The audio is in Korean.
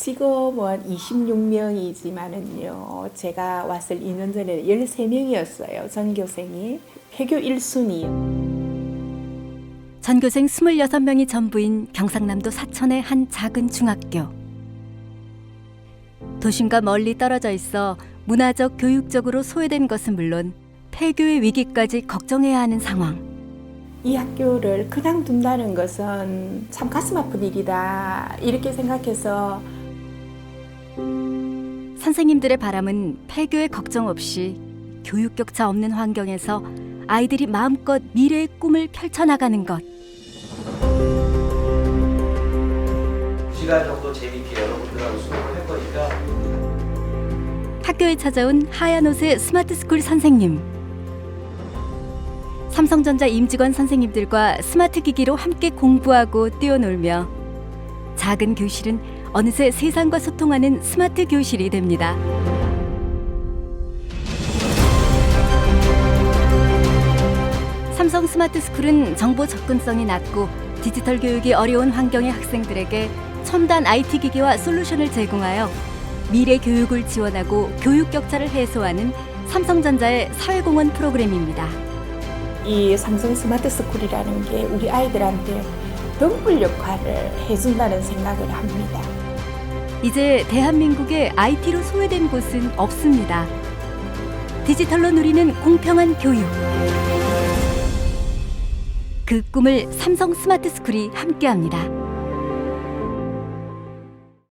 직업은 26명이지만은요, 제가 왔을 2년 전에 13명이었어요, 전교생이. 폐교 1순위. 전교생 26명이 전부인 경상남도 사천의 한 작은 중학교. 도심과 멀리 떨어져 있어 문화적, 교육적으로 소외된 것은 물론 폐교의 위기까지 걱정해야 하는 상황. 이 학교를 그냥 둔다는 것은 참 가슴 아픈 일이다. 이렇게 생각해서 선생님들의 바람은 폐교의 걱정 없이 교육 격차 없는 환경에서 아이들이 마음껏 미래의 꿈을 펼쳐나가는 것. 시간 정도 재밌게 여러분들하고 수업을 할 거니까 학교에 찾아온 하얀 옷의 스마트 스쿨 선생님. 삼성전자 임직원 선생님들과 스마트 기기로 함께 공부하고 뛰어놀며 작은 교실은 어느새 세상과 소통하는 스마트 교실이 됩니다. 삼성 스마트 스쿨은 정보 접근성이 낮고 디지털 교육이 어려운 환경의 학생들에게 첨단 IT 기기와 솔루션을 제공하여 미래 교육을 지원하고 교육 격차를 해소하는 삼성전자의 사회공헌 프로그램입니다. 이 삼성 스마트 스쿨이라는 게 우리 아이들한테 등불 역할을 해준다는 생각을 합니다. 이제 대한민국에 IT로 소외된 곳은 없습니다. 디지털로 누리는 공평한 교육. 그 꿈을 삼성 스마트 스쿨이 함께합니다.